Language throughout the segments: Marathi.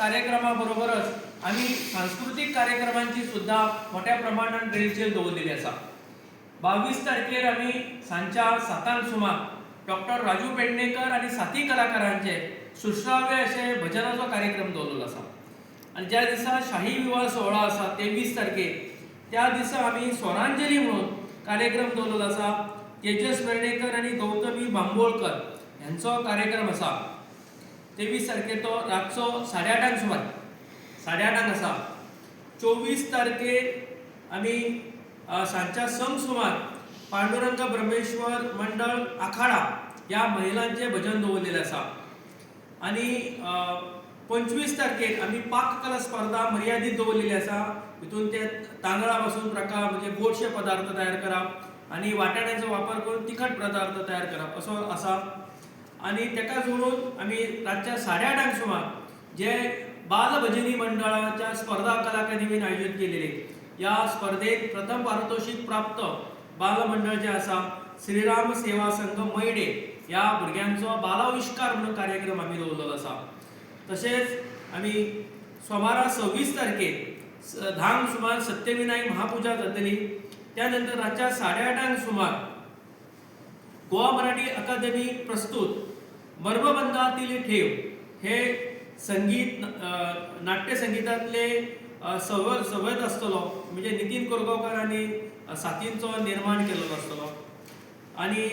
कार्यक्रमाबरोबरच आम्ही सांस्कृतिक कार्यक्रमांची सुद्धा मोठ्या प्रमाणात रेलचेल दवरलेली आसा बावीस तारखेर आमी सांच्या सातांक सुमार डॉक्टर राजू पेडणेकर आनी साथी कलाकारांचे सुश्राव्य अशे भजनाचो कार्यक्रम दवरलेलो आसा आनी ज्या दिसा शाही विवाह सोहळा आसा तेवीस तारखेक त्या दिसा आमी स्वरांजली म्हणून कार्यक्रम दवरलेलो आसा तेजस पेडणेकर आनी गौतमी बांबोळकर यांचो कार्यक्रम आसा तेवीस तारखे तो रातचो साडे आठांक सुमार. साडे आठांक आसा. चोवीस तारखेक आमी सांच्या सांजच्या संक सुमार पांडुरंग ब्रह्मेश्वर मंडळ आखाडा ह्या महिलांचे भजन दवरलेले आसा. आनी पंचवीस तारखेक आमी पाककला स्पर्धा मर्यादीत दवरलेली आसा. हितून ते तांदळा पासून प्रकार म्हणजे गोडशे पदार्थ तयार करप आनी वाटाण्याचो वापर करून तिखट पदार्थ तयार करप असो आसा. आनी ताका जोडून आमी रातच्या साडे आठांक सुमार जे बाल भजनी मंडळाच्या स्पर्धा कला अकादमीन आयोजीत केलेले या स्पर्धेत प्रथम पारितोषिक प्राप्त बाल मंडळ जे आसा श्रीराम सेवा संघ मैडे या भुरग्यांचो बालाविष्कार म्हणून कार्यक्रम आमी दवरलेलो आसा तशेंच आमी सोमारा सव्वीस तारखेक स- धांक सुमार सत्यविनायक महापुजा जातली. त्या नंतर रातच्या साडे आठांक सुमार गोवा मराठी अकादमी प्रस्तुत मर्मबंधातील ठेव हे संगीत नाट्य संगीतातले अ, सवयत आसतलो म्हणजे नितीन कोरगांवकर आनी साथींचो निर्माण केलेलो आसतलो आनी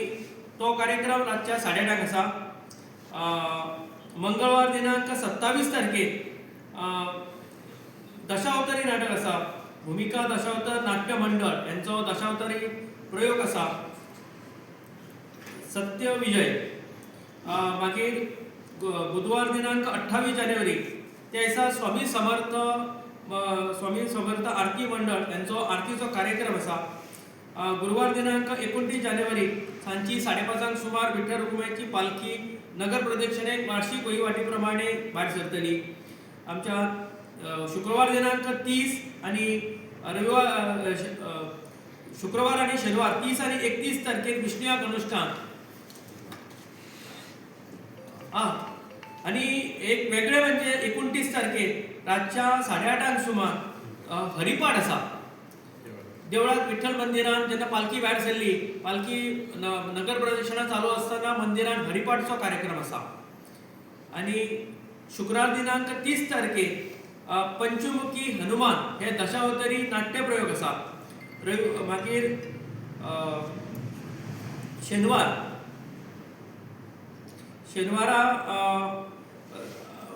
तो कार्यक्रम रातच्या साडे आठांक आसा मंगळवार दिनांक सत्तावीस तारखेक दशावतारी नाटक आसा भूमिका दशावतार नाट्य मंडळ यांचो दशावतारी प्रयोग आसा सत्य विजय मागीर बुधवार दिनांक अठ्ठावीस जानेवारी त्या दिसा स्वामी समर्थ स्वामी समर्थ आरती मंडळ यांचो आरतीचो कार्यक्रम आसा गुरुवार दिनांक एकोणतीस जानेवारी सांची साडेपांचांक सुमार विठ्ठल रुक्माईची पालखी नगर प्रदक्षिणेक वार्षिक वहिवाटी प्रमाणे भायर सरतली. आमच्या शुक्रवार दिनांक तीस आणि रविवार शुक्रवार आणि शनिवार तीस आणि एकतीस तारखेक विष्णुयाक अनुष्ठान हा आणि एक वेगळे म्हणजे एकोणतीस तारखेक रातच्या साडेआठांक सुमार हरिपाठ आसा देवळात विठ्ठल मंदिरान जेन्ना पालखी भायर सरली पालखी नगर प्रदक्षिणा चालू असताना मंदिरान हरिपाठचो कार्यक्रम आसा आणि शुक्रार दिनांक तीस तारखेक पंचमुखी हनुमान हे दशावतरी नाट्यप्रयोग आसा असा. मागीर शेनवार. शेनवारा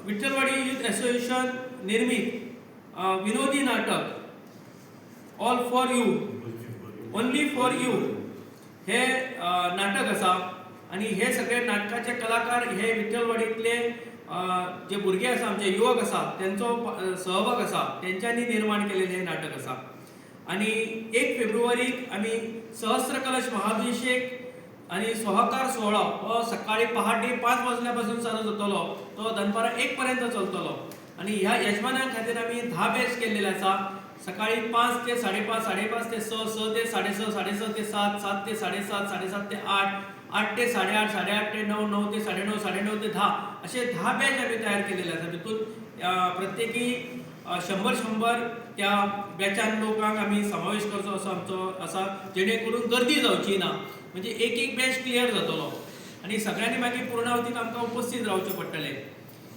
विठ्ठलवाडी युथ असोसिएशन निर्मीत विनोदी नाटक all for you only for you हे नाटक आसा आणि हे सगळे नाटकाचे कलाकार हे विठ्ठलवाडीतले जे भुरगे आसा आमचे युवक असा त्यांचो सहभाग आसा तेंच्यांनी निर्माण केलेले हे नाटक आसा आणि एक फेब्रुवारीक आमी सहस्रकलश महाभिषेक आणि सोहकार सोहळा हो सकाळी पहाटे पाच वाजल्यापासून चालू जातलो तो दनपारा एक पर्यंत चलतलो. आणि ह्या यजमानां खातीर आमी धा बॅच केलेले आसा. सकाळी पाच ते साडेपाच साडेपाच ते स स ते साडेस साडेस ते सात सात ते साडेसात साडेसात ते आठ आठ ते साडेआठ साडेआठ ते नऊ नऊ ते साडेनऊ साडेनऊ ते दहा असे दहा बॅच आम्ही तयार केलेले आसा. तितून प्रत्येकी शंभर शंभर त्या बॅचान लोकांक आमी समावेश करचो असो आमचो आसा जेणे करून गर्दी जावची ना. म्हणजे एक एक बॅच क्लियर जातलो. आणि सगळ्यांनी मागीर पूर्णावतीक आमकां उपस्थित रावचें पडटलें.